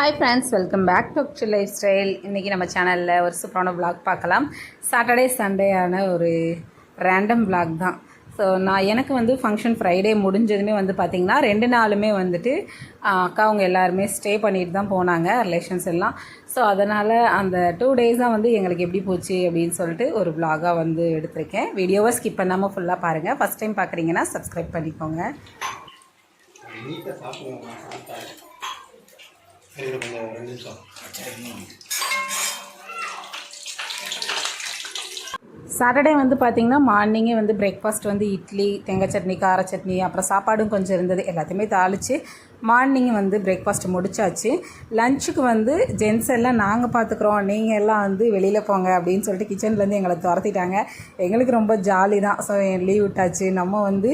Hi friends welcome back to to lifestyle இன்றைக்கி நம்ம சேனலில் ஒரு சூப்பரான விளாக் பார்க்கலாம். சாட்டர்டே சண்டேயான ஒரு ரேண்டம் விளாக் தான். ஸோ நான் எனக்கு வந்து ஃபங்க்ஷன் ஃப்ரைடே முடிஞ்சதுமே வந்து பார்த்திங்கன்னா ரெண்டு நாளுமே வந்துட்டு அக்கா அவங்க எல்லாருமே ஸ்டே பண்ணிட்டு தான் போனாங்க ரிலேஷன்ஸ் எல்லாம். ஸோ அதனால் அந்த டூ டேஸாக வந்து எங்களுக்கு எப்படி போச்சு அப்படின்னு சொல்லிட்டு ஒரு vlog-ஆ வந்து எடுத்திருக்கேன். வீடியோவை ஸ்கிப் பண்ணாமல் ஃபுல்லாக பாருங்கள் ஃபஸ்ட் டைம் பார்க்குறீங்கன்னா சப்ஸ்கிரைப் பண்ணிக்கோங்க. கொஞ்சம் ரெண்டு நிமிஷம் சாட்டர்டே வந்து பார்த்திங்கன்னா மார்னிங்கே வந்து பிரேக்ஃபாஸ்ட் வந்து இட்லி தேங்காய் சட்னி கார சட்னி அப்புறம் சாப்பாடும் கொஞ்சம் இருந்தது. எல்லாத்தையுமே தாளித்து மார்னிங் வந்து பிரேக்ஃபாஸ்ட் முடிச்சாச்சு. லஞ்சுக்கு வந்து ஜென்ஸ் எல்லாம் நாங்கள் பார்த்துக்குறோம் நீங்கள் எல்லாம் வந்து வெளியில் போங்க அப்படின்னு சொல்லிட்டு கிச்சன்லேருந்து எங்களை துரத்திட்டாங்க. எங்களுக்கு ரொம்ப ஜாலி தான். ஸோ லீவ் விட்டாச்சு. நம்ம வந்து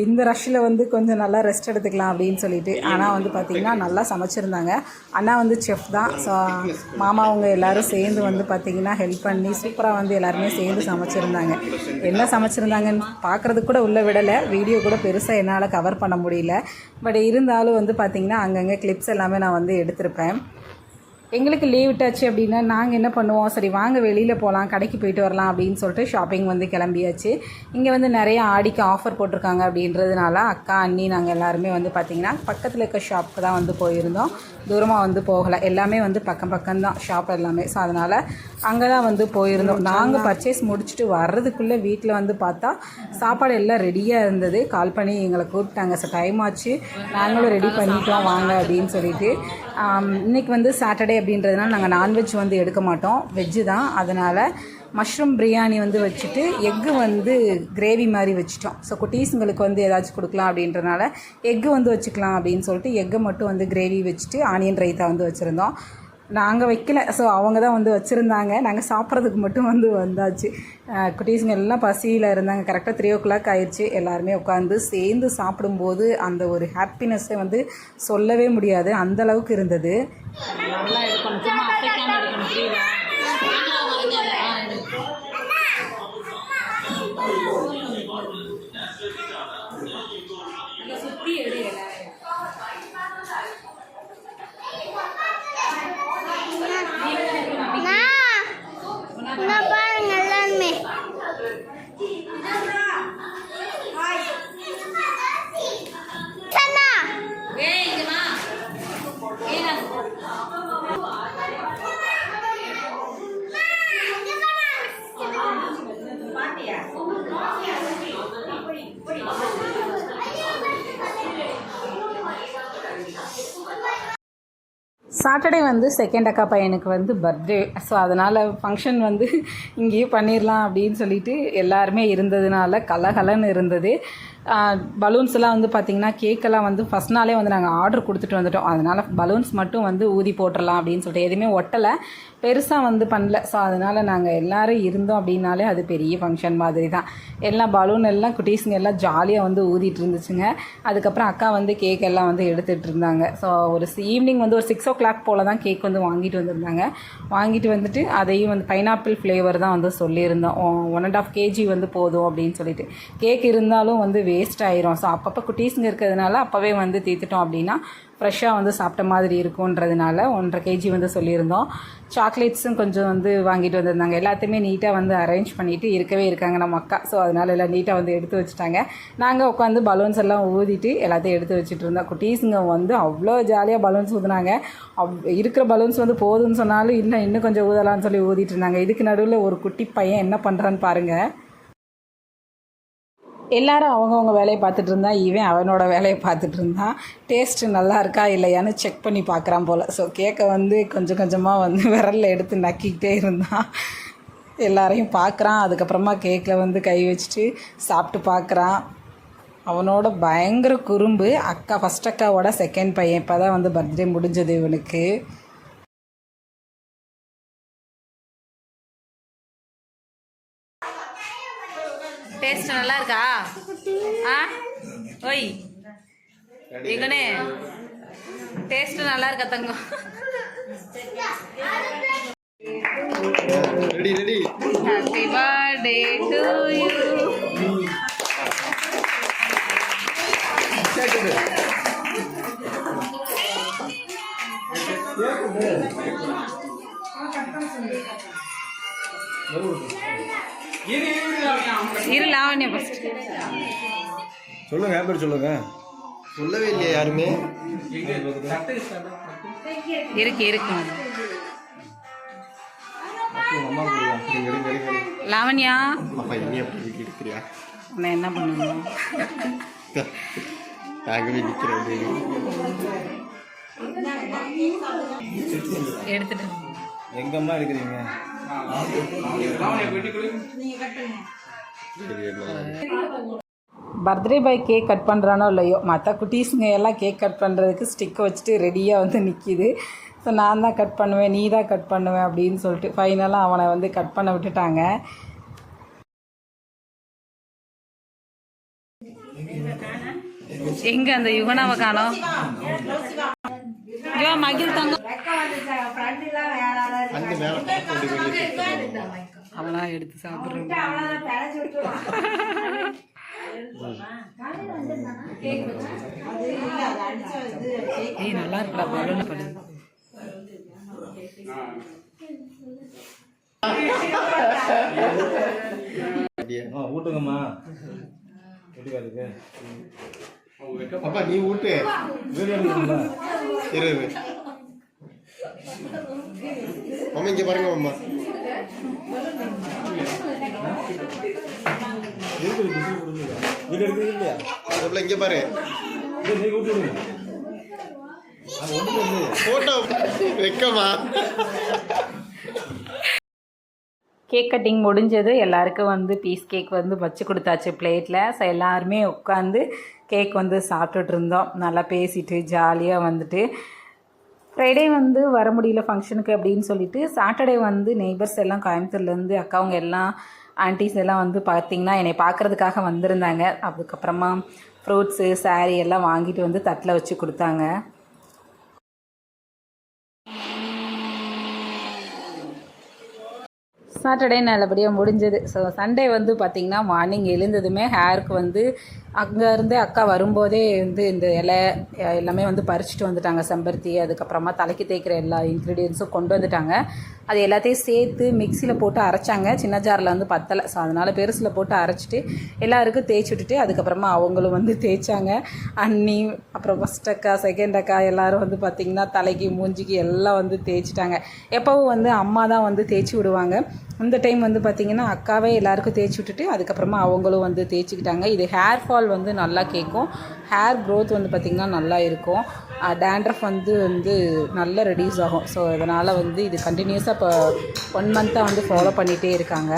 இந்த ரஷ்ஷில் வந்து கொஞ்சம் நல்லா ரெஸ்ட் எடுத்துக்கலாம் அப்படின்னு சொல்லிட்டு. ஆனால் வந்து பார்த்திங்கன்னா நல்லா சமைச்சிருந்தாங்க. அண்ணா வந்து செஃப் தான். ஸோ மாமா அவங்க எல்லாரும் சேர்ந்து வந்து பார்த்திங்கன்னா ஹெல்ப் பண்ணி சூப்பராக வந்து எல்லாருமே சேர்ந்து சமைச்சிருந்தாங்க. என்ன சமைச்சிருந்தாங்கன்னு பார்க்குறதுக்கு கூட உள்ளே விடலை. வீடியோ கூட பெருசாக என்னால் கவர் பண்ண முடியல. பட் இருந்தாலும் வந்து பார்த்திங்கன்னா அங்கங்கே கிளிப்ஸ் எல்லாமே நான் வந்து எடுத்திருப்பேன். எங்களுக்கு லீவ் விட்டாச்சு அப்படின்னா நாங்கள் என்ன பண்ணுவோம்? சரி வாங்க வெளியில் போகலாம் கடைக்கு போயிட்டு வரலாம் அப்படின்னு சொல்லிட்டு ஷாப்பிங் வந்து கிளம்பியாச்சு. இங்கே வந்து நிறைய ஆடிக்கு ஆஃபர் போட்டிருக்காங்க அப்படின்றதுனால அக்கா அண்ணி நாங்கள் எல்லாருமே வந்து பார்த்திங்கன்னா பக்கத்தில் இருக்க ஷாப்புக்கு தான் வந்து போயிருந்தோம். தூரமாக வந்து போகலை. எல்லாமே வந்து பக்கம் பக்கம் தான் ஷாப் எல்லாமே. ஸோ அதனால் அங்கே தான் வந்து போயிருந்தோம். நாங்கள் பர்ச்சேஸ் முடிச்சுட்டு வர்றதுக்குள்ளே வீட்டில் வந்து பார்த்தா சாப்பாடு எல்லாம் ரெடியாக இருந்தது. கால் பண்ணி எங்களை கூப்பிட்டாங்க. ஸோ டைம் ஆச்சு. நாங்களும் ரெடி பண்ணிட்டோம். வாங்க அப்படின்னு சொல்லிட்டு. ஆம், இன்னைக்கு வந்து சாட்டர்டே அப்படின்றதுனால நாங்கள் நான்வெஜ் வந்து எடுக்க மாட்டோம். வெஜ்ஜு தான். அதனால் மஷ்ரூம் பிரியாணி வந்து வச்சுட்டு எக்கு வந்து கிரேவி மாதிரி வச்சுட்டோம். ஸோ குட்டீஸுங்களுக்கு வந்து ஏதாச்சும் கொடுக்கலாம் அப்படின்றனால எக்கு வந்து வச்சுக்கலாம் அப்படின்னு சொல்லிட்டு எக்கை மட்டும் வந்து கிரேவி வச்சுட்டு ஆனியன் ரைத்தா வந்து வச்சுருந்தோம். நாங்கள் வைக்கல. ஸோ அவங்க தான் வந்து வச்சுருந்தாங்க. நாங்கள் சாப்பிட்றதுக்கு மட்டும் வந்து வந்தாச்சு. குட்டீஸுங்க எல்லாம் பசியில் இருந்தாங்க. கரெக்டாக த்ரீ ஓ கிளாக் ஆயிடுச்சு எல்லாருமே உட்காந்து சேர்ந்து சாப்பிடும்போது அந்த ஒரு ஹாப்பினஸ்ஸை வந்து சொல்லவே முடியாது. அந்தளவுக்கு இருந்தது. நல்லா இருக்கணும் சும்மா அசைக்காமல் புரியுதா சாட்டர்டே வந்து செகண்ட் அக்கா பையனுக்கு வந்து பர்த்டே ஸோ அதனால் ஃபங்க்ஷன் வந்து இங்கேயே பண்ணிடலாம் அப்படின்னு சொல்லிட்டு எல்லாருமே இருந்ததுனால கலகலன்னு இருந்தது. பலூன்ஸ் எல்லாம் வந்து பார்த்திங்கன்னா கேக்கெல்லாம் வந்து ஃபஸ்ட் நாளே வந்து நாங்கள் ஆர்டர் கொடுத்துட்டு வந்துட்டோம். அதனால் பலூன்ஸ் மட்டும் வந்து ஊதி போட்டுடலாம் அப்படின்னு சொல்லிட்டு எதுவுமே ஒட்டலை. பெருசாக வந்து பண்ணல. ஸோ அதனால் நாங்கள் எல்லோரும் இருந்தோம் அப்படின்னாலே அது பெரிய ஃபங்க்ஷன் மாதிரி தான் எல்லாம் பலூன் எல்லாம் குட்டீஸுங்க எல்லாம் ஜாலியாக வந்து ஊதிட்டு இருந்துச்சுங்க. அதுக்கப்புறம் அக்கா வந்து கேக் எல்லாம் வந்து எடுத்துகிட்டு இருந்தாங்க. ஸோ ஒரு ஈவினிங் வந்து ஒரு சிக்ஸ் ஓ கிளாக் போல் தான் கேக் வந்து வாங்கிட்டு வந்திருந்தாங்க. வாங்கிட்டு வந்துட்டு அதையும் வந்து பைனாப்பிள் ஃப்ளேவர் தான் வந்து சொல்லியிருந்தோம். ஒன் அண்ட் ஆஃப் கேஜி வந்து போதும் அப்படின்னு சொல்லிட்டு. கேக் இருந்தாலும் வந்து வேஸ்ட் ஆயிரும். ஸோ அப்பப்போ குட்டீஸுங்க இருக்கிறதுனால அப்போவே வந்து தீர்த்துட்டோம் அப்படின்னா ஃப்ரெஷ்ஷாக வந்து சாப்பிட்ட மாதிரி இருக்குன்றதுனால ஒன்றரை கேஜி வந்து சொல்லியிருந்தோம். சாக்லேட்ஸும் கொஞ்சம் வந்து வாங்கிட்டு வந்திருந்தாங்க. எல்லாத்தையுமே நீட்டாக வந்து அரேஞ்ச் பண்ணிவிட்டு இருக்கவே இருக்காங்க நம்ம அக்கா. ஸோ அதனால எல்லாம் நீட்டாக வந்து எடுத்து வச்சுட்டாங்க. நாங்கள் உட்காந்து பலூன்ஸ் எல்லாம் ஊதிட்டு எல்லாத்தையும் எடுத்து வச்சுட்டு இருந்தோம். குட்டீஸுங்க வந்து அவ்வளோ ஜாலியாக பலூன்ஸ் ஊதுனாங்க. அவ் இருக்கிற பலூன்ஸ் வந்து போதும்னு சொன்னாலும் இல்லை இன்னும் கொஞ்சம் ஊதலாம்னு சொல்லி ஊதிட்டு இருந்தாங்க. இதுக்கு நடுவில் ஒரு குட்டி பையன் என்ன பண்ணுறான்னு பாருங்கள் எல்லாரும் அவங்கவுங்க வேலையை பார்த்துட்டு இருந்தா இவன் அவனோட வேலையை பார்த்துட்டு இருந்தான் டேஸ்ட்டு நல்லா இருக்கா இல்லையான்னு செக் பண்ணி பார்க்குறான் போல். ஸோ கேக்கை வந்து கொஞ்சம் கொஞ்சமாக வந்து விரலில் எடுத்து நக்கிக்கிட்டே இருந்தான் எல்லாரையும் பார்க்குறான். அதுக்கப்புறமா கேக்கில் வந்து கை வச்சுட்டு சாப்பிட்டு பார்க்குறான். அவனோட பயங்கர குறும்பு அக்கா ஃபஸ்ட் அக்காவோட செகண்ட் பையன். இப்போ தான் வந்து பர்த்டே முடிஞ்சது இவனுக்கு. டேஸ்ட் நல்லா இருக்கா ஆ? ஓய். எங்கனே டேஸ்ட் நல்லா இருக்கா தங்கம்? Ready ready happy birthday to you சொல்லுங்க பேர் சொல்லுங்க. சொல்லவே இல்லையா யாருமே. இருக்கு இருக்கு. லாவண்யா. நான் என்ன பண்ணணும்? நிற்கிறோம் எடுத்துட்டு. எங்க அம்மா இருக்கிறீங்க? சரி பர்த்டே பாய் கேக் கட் பண்ணுறானோ இல்லையோ மற்ற குட்டீஸுங்க எல்லாம் கேக் கட் பண்ணுறதுக்கு ஸ்டிக்கை வச்சுட்டு ரெடியாக வந்து நிற்கிது ஸோ நான் தான் கட் பண்ணுவேன் நீ தான் கட் பண்ணுவேன் அப்படின்னு சொல்லிட்டு ஃபைனலாக அவனை வந்து கட் பண்ண விட்டுட்டாங்க. எங்க அந்த யுவனாவை காணோம்? ஐயோ மகிழ் தங்கம் அந்த மேலே கொண்டு வெளியே அவனா எடுத்து சாப்பிட்றேன். ஏய் நல்லா இருக்குடா பலூன் ஆ ஊட்டுங்கம்மா எப்படிக்கா அப்பா நீ ஊட்டு இரு அம்மா இங்க பாருங்க அம்மா பாரு போட்டோ கேக் கட்டிங் முடிஞ்சது. எல்லாருக்கும் வந்து பீஸ் கேக் வந்து வச்சு கொடுத்தாச்சு பிளேட்டில் ஸோ எல்லாருமே உட்காந்து கேக் வந்து சாப்பிட்டுட்டு இருந்தோம். நல்லா பேசிட்டு ஜாலியாக வந்துட்டு. ஃப்ரைடே வந்து வர முடியல ஃபங்க்ஷனுக்கு அப்படின்னு சொல்லிட்டு சாட்டர்டே வந்து நெய்பர்ஸ் எல்லாம் கோயம்புத்தூர்லேருந்து அக்காவங்க எல்லாம் ஆன்டிஸ் எல்லாம் வந்து பார்த்திங்கன்னா என்னை பார்க்குறதுக்காக வந்திருந்தாங்க. அதுக்கப்புறமா ஃப்ரூட்ஸு saree எல்லாம் வாங்கிட்டு வந்து தட்டில் வச்சு கொடுத்தாங்க. சாட்டர்டே நல்லபடியாக முடிஞ்சது. ஸோ சண்டே வந்து பார்த்திங்கன்னா மார்னிங் எழுந்ததுமே ஹேருக்கு வந்து அங்கேருந்தே அக்கா வரும்போதே வந்து இந்த இலை எல்லாமே வந்து பறிச்சுட்டு வந்துட்டாங்க செம்பருத்தி அதுக்கப்புறமா தலைக்கு தேய்க்கிற எல்லா இன்க்ரீடியன்ஸும் கொண்டு வந்துட்டாங்க. அது எல்லாத்தையும் சேர்த்து மிக்சியில் போட்டு அரைச்சாங்க. சின்ன ஜாரில் வந்து பத்தலை. ஸோ அதனால் பெருசில் போட்டு அரைச்சிட்டு எல்லாருக்கும் தேய்ச்சி விட்டுட்டு அதுக்கப்புறமா அவங்களும் வந்து தேய்ச்சாங்க. அண்ணி அப்புறம் ஃபஸ்ட் அக்கா செகண்ட் அக்கா எல்லோரும் வந்து பார்த்திங்கன்னா தலைக்கு மூஞ்சிக்கு எல்லாம் வந்து தேய்ச்சிட்டாங்க. எப்போவும் வந்து அம்மா தான் வந்து தேய்ச்சி விடுவாங்க. இந்த டைம் வந்து பார்த்திங்கன்னா அக்காவே எல்லாருக்கும் தேய்ச்சி விட்டுட்டு அதுக்கப்புறமா அவங்களும் வந்து தேய்ச்சிக்கிட்டாங்க. இது ஹேர் ஃபால் வந்து நல்லா கேட்கும் ஹேர் க்ரோத் வந்து பார்த்திங்கன்னா நல்லா இருக்கும். டேண்ட்ரஃப் வந்து வந்து நல்லா ரெடியூஸ் ஆகும். ஸோ அதனால் வந்து இது கண்டினியூஸாக இப்போ ஒன் மந்த்தாக வந்து ஃபாலோ பண்ணிகிட்டே இருக்காங்க.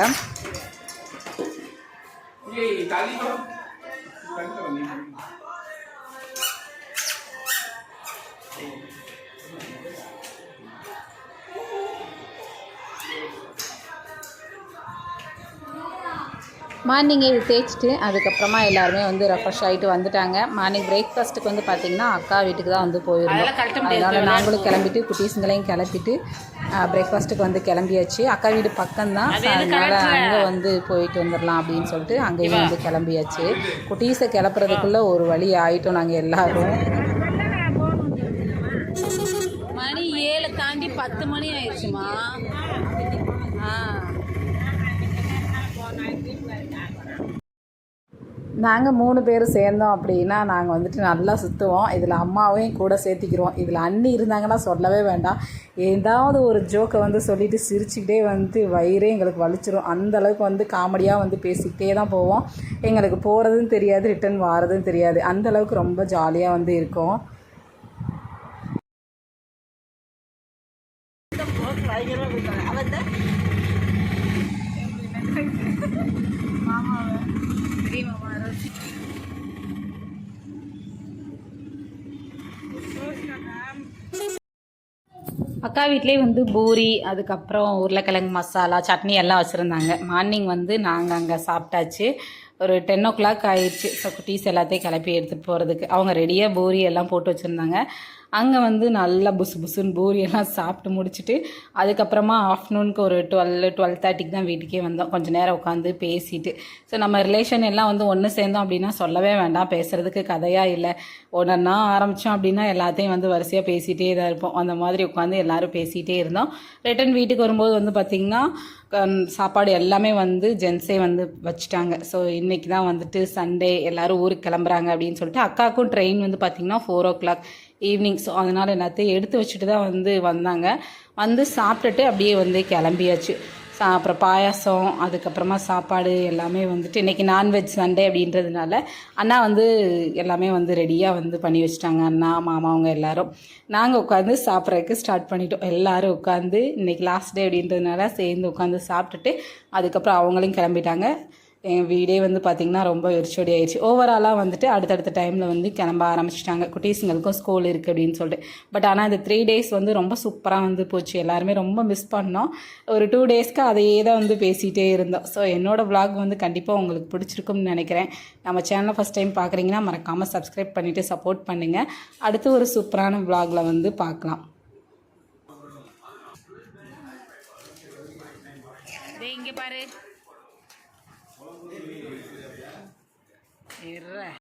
மார்னிங்கே இது தேய்ச்சிட்டு அதுக்கப்புறமா எல்லாருமே வந்து ரெஃப்ரெஷ் ஆகிட்டு வந்துட்டாங்க. மார்னிங் பிரேக்ஃபாஸ்ட்டுக்கு வந்து பார்த்திங்கன்னா அக்கா வீட்டுக்கு தான் வந்து போயிருந்தோம். அதனால் நாங்களும் கிளம்பிட்டு குட்டீஸுங்களையும் கிளப்பிட்டு பிரேக்ஃபாஸ்ட்டுக்கு வந்து கிளம்பியாச்சு. அக்கா வீடு பக்கம்தான். அதனால அங்கே வந்து போயிட்டு வந்துடலாம் அப்படின்னு சொல்லிட்டு அங்கேயும் வந்து கிளம்பியாச்சு. குட்டீஸை கிளப்புறதுக்குள்ளே ஒரு வழி ஆயிட்டோம் நாங்கள் எல்லாரும். மணி ஏழு தாண்டி பத்து மணி ஆயிடுச்சுமா? ஆ. நாங்கள் மூணு பேர் சேர்ந்தோம் அப்படின்னா நாங்கள் வந்துட்டு நல்லா சுற்றுவோம் இதில் அம்மாவையும் கூட சேர்த்திக்கிறோம் இதில் அண்ணி இருந்தாங்கன்னா சொல்லவே வேண்டாம். ஏதாவது ஒரு ஜோக்கை வந்து சொல்லிவிட்டு சிரிச்சுக்கிட்டே வந்து வயிறே எங்களுக்கு வலிச்சிரும். அந்தளவுக்கு வந்து காமெடியாக வந்து பேசிக்கிட்டே தான் போவோம். எங்களுக்கு போகிறதும் தெரியாது ரிட்டன் வாரதும் தெரியாது. அந்த அளவுக்கு ரொம்ப ஜாலியாக வந்து இருக்கும். அக்கா வீட்லேயே வந்து பூரி அதுக்கப்புறம் உருளைக்கிழங்கு மசாலா சட்னி எல்லாம் வச்சுருந்தாங்க. மார்னிங் வந்து நாங்கள் அங்கே சாப்பிட்டாச்சு. ஒரு டென் ஓ கிளாக் ஆயிடுச்சு. ஸோ குட்டீஸ் எல்லாத்தையும் கிளப்பி எடுத்துகிட்டு போகிறதுக்கு அவங்க ரெடியாக பூரி எல்லாம் போட்டு வச்சுருந்தாங்க. அங்கே வந்து நல்லா புசு புசுன்னு பூரியெல்லாம் சாப்பிட்டு முடிச்சுட்டு அதுக்கப்புறமா ஆஃப்டர்நூனுக்கு ஒரு டுவெல் டுவெல் தேர்ட்டிக்கு தான் வீட்டுக்கே வந்தோம். கொஞ்சம் நேரம் உட்காந்து பேசிட்டு. ஸோ நம்ம ரிலேஷன் எல்லாம் வந்து ஒன்று சேர்ந்தோம் அப்படின்னா சொல்லவே வேண்டாம். பேசுகிறதுக்கு கதையாக இல்லை. ஒன்றா ஆரம்பித்தோம் அப்படின்னா எல்லாத்தையும் வந்து வரிசையாக பேசிகிட்டே தான் இருப்போம். அந்த மாதிரி உட்காந்து எல்லோரும் பேசிகிட்டே இருந்தோம். ரிட்டன் வீட்டுக்கு வரும்போது வந்து பார்த்திங்கன்னா கன்- சாப்பாடு எல்லாமே வந்து ஜென்ஸே வந்து வச்சுட்டாங்க. ஸோ இன்றைக்கி தான் வந்துட்டு சண்டே எல்லாரும் ஊருக்கு கிளம்புறாங்க அப்படின்னு சொல்லிட்டு அக்காவுக்கும் ட்ரெயின் வந்து பார்த்திங்கன்னா four o'clock evening so அதனால் எல்லாத்தையும் எடுத்து வச்சுட்டு தான் வந்து வந்தாங்க. வந்து சாப்பிட்டுட்டு அப்படியே வந்து கிளம்பியாச்சு. சா அப்புறம் பாயாசம் அதுக்கப்புறமா சாப்பாடு எல்லாமே வந்துட்டு இன்றைக்கி நான்வெஜ் சண்டே அப்படின்றதுனால அண்ணா வந்து எல்லாமே வந்து ரெடியாக வந்து பண்ணி வச்சுட்டாங்க. அண்ணா மாமா அவங்க எல்லாரும். நாங்கள் உட்காந்து சாப்பிட்றதுக்கு ஸ்டார்ட் பண்ணிட்டோம். எல்லோரும் உட்காந்து இன்றைக்கி லாஸ்ட் டே அப்படின்றதுனால சேர்ந்து உட்காந்து சாப்பிட்டுட்டு அதுக்கப்புறம் அவங்களையும் கிளம்பிட்டாங்க. என் வீடே வந்து பார்த்திங்கன்னா ரொம்ப வெறிச்சோடி ஆயிடுச்சு ஓவராலாக வந்துட்டு அடுத்தடுத்த டைமில் வந்து கிளம்ப ஆரம்பிச்சிட்டாங்க. குட்டீஸுங்களுக்கும் ஸ்கூல் இருக்குது அப்படின்னு சொல்லிட்டு. பட் ஆனால் இந்த த்ரீ டேஸ் வந்து ரொம்ப சூப்பராக வந்து போச்சு. எல்லாருமே ரொம்ப மிஸ் பண்ணோம். ஒரு டூ டேஸ்க்கு அதையே தான் வந்து பேசிகிட்டே இருந்தோம். ஸோ என்னோடய விளாக் வந்து கண்டிப்பாக உங்களுக்கு பிடிச்சிருக்கும்னு நினைக்கிறேன். நம்ம சேனலை ஃபஸ்ட் டைம் பார்க்குறீங்கன்னா மறக்காமல் சப்ஸ்கிரைப் பண்ணிவிட்டு சப்போர்ட் பண்ணுங்கள் அடுத்து ஒரு சூப்பரான விளாகில் வந்து பார்க்கலாம் இங்கே பாரு. Irre.